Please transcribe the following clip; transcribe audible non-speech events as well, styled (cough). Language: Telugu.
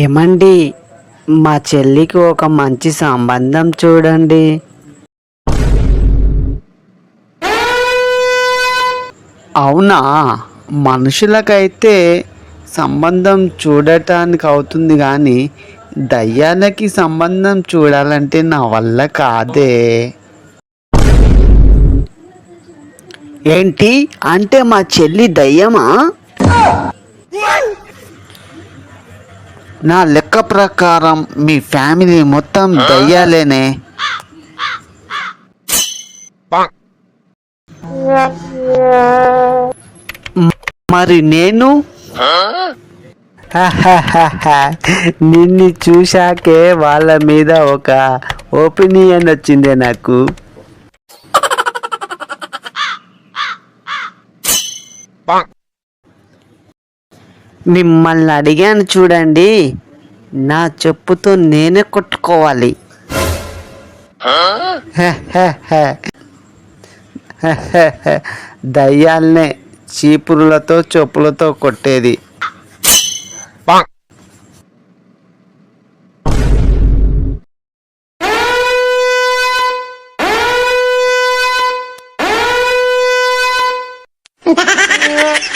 ఏమండి? మా చెల్లికి ఒక మంచి సంబంధం చూడండి. అవునా? మనుషులకైతే సంబంధం చూడటానికి అవుతుంది కానీ దయ్యాలకి సంబంధం చూడాలంటే నా వల్ల కాదే. ఏంటి? అంటే మా చెల్లి దయ్యమా? నా లెక్క ప్రకారం మీ ఫ్యామిలీ మొత్తం దయ్యాలేనే. మరి నేను? నిన్ను చూశాకే వాళ్ళ మీద ఒక ఒపీనియన్ వచ్చిందే నాకు. మిమ్మల్ని అడిగాను చూడండి నా చెప్పుతో నేనే కొట్టుకోవాలి దయ్యాలనే చీపురులతో చెప్పులతో కొట్టేది Yeah. (laughs)